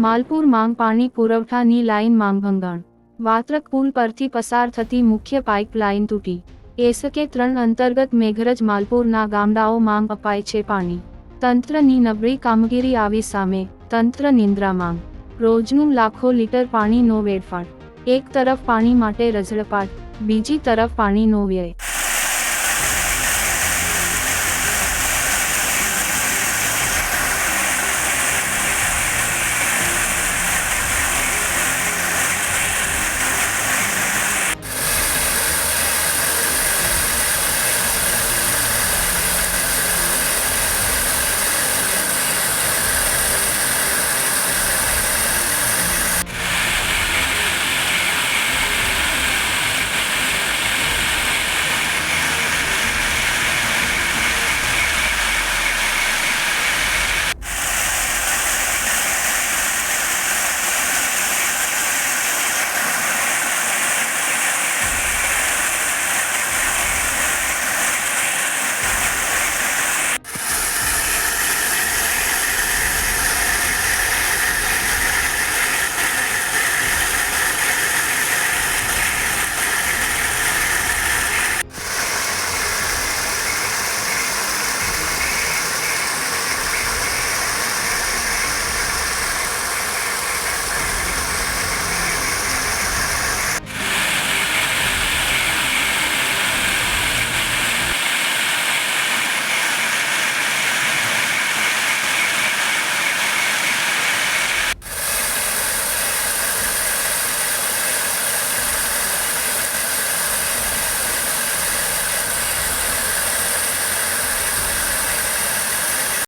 માલપુર માંગ પાણી પુરવઠાની લાઇન માંગ ભંગાણ વાત્રક પુલ પરથી પસાર થતી મુખ્ય પાઇપલાઇન તૂટી. એસકે ત્રણ અંતર્ગત મેઘરજ માલપુરના ગામડાઓ માંગ અપાય છે પાણી. તંત્રની નબળી કામગીરી આવી સામે તંત્ર નિંદ્રા માંગ. રોજનું લાખો લીટર પાણીનો વેડફાટ. એક તરફ પાણી માટે રઝળપાટ, બીજી તરફ પાણીનો વ્યય.